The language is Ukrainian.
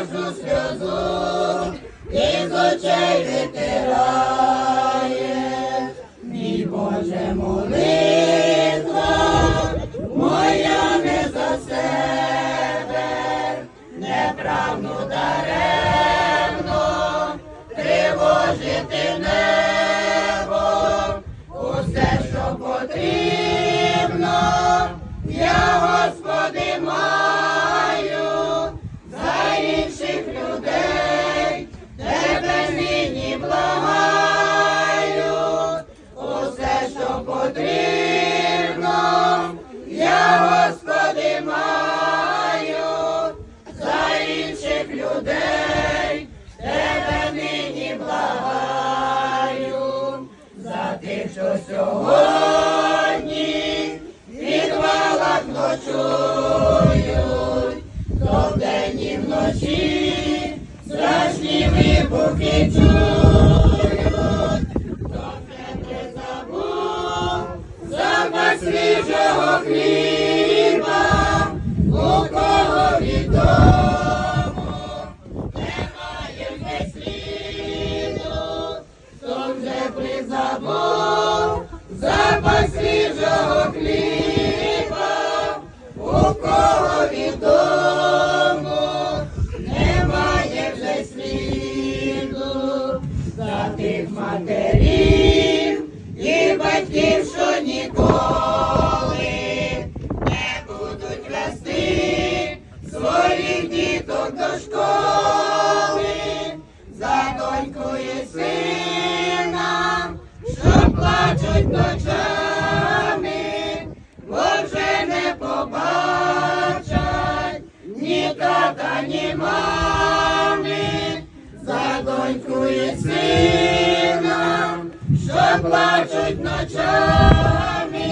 кожну сльозу і з очей витирає, мій Боже молитва, моя не за себе, не даремно тривожити мене. буки чують, добре не забув, запас свіжого хліба, у кого відомо, немає не сліду, хто вже призабув, запас свіжого хліба, у кого відомо. Доньку і сина, що плачуть ночами, бо вже не побачать ні тата, ні мами, за доньку і сина, що плачуть ночами,